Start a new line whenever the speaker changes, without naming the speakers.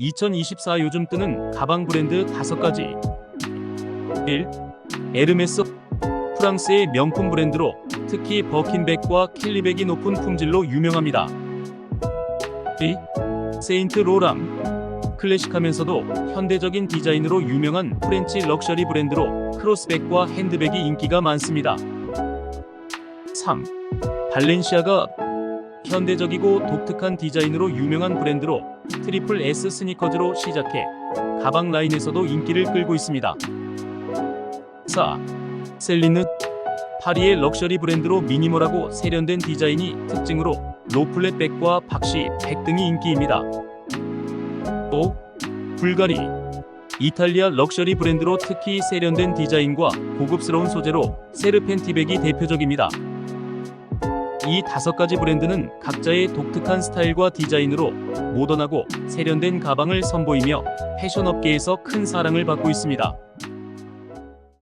2024 요즘 뜨는 가방 브랜드 5가지 1. 에르메스 프랑스의 명품 브랜드로 특히 버킨백과 킬리백이 높은 품질로 유명합니다. 2. 세인트 로랑 클래식하면서도 현대적인 디자인으로 유명한 프렌치 럭셔리 브랜드로 크로스백과 핸드백이 인기가 많습니다. 3. 발렌시아가 현대적이고 독특한 디자인으로 유명한 브랜드로 트리플 S 스니커즈로 시작해 가방 라인에서도 인기를 끌고 있습니다. 4. 셀리느 파리의 럭셔리 브랜드로 미니멀하고 세련된 디자인이 특징으로 로플렛 백과 박시, 백 등이 인기입니다. 5. 불가리 이탈리아 럭셔리 브랜드로 특히 세련된 디자인과 고급스러운 소재로 세르펜티백이 대표적입니다. 이 다섯 가지 브랜드는 각자의 독특한 스타일과 디자인으로 모던하고 세련된 가방을 선보이며 패션 업계에서 큰 사랑을 받고 있습니다.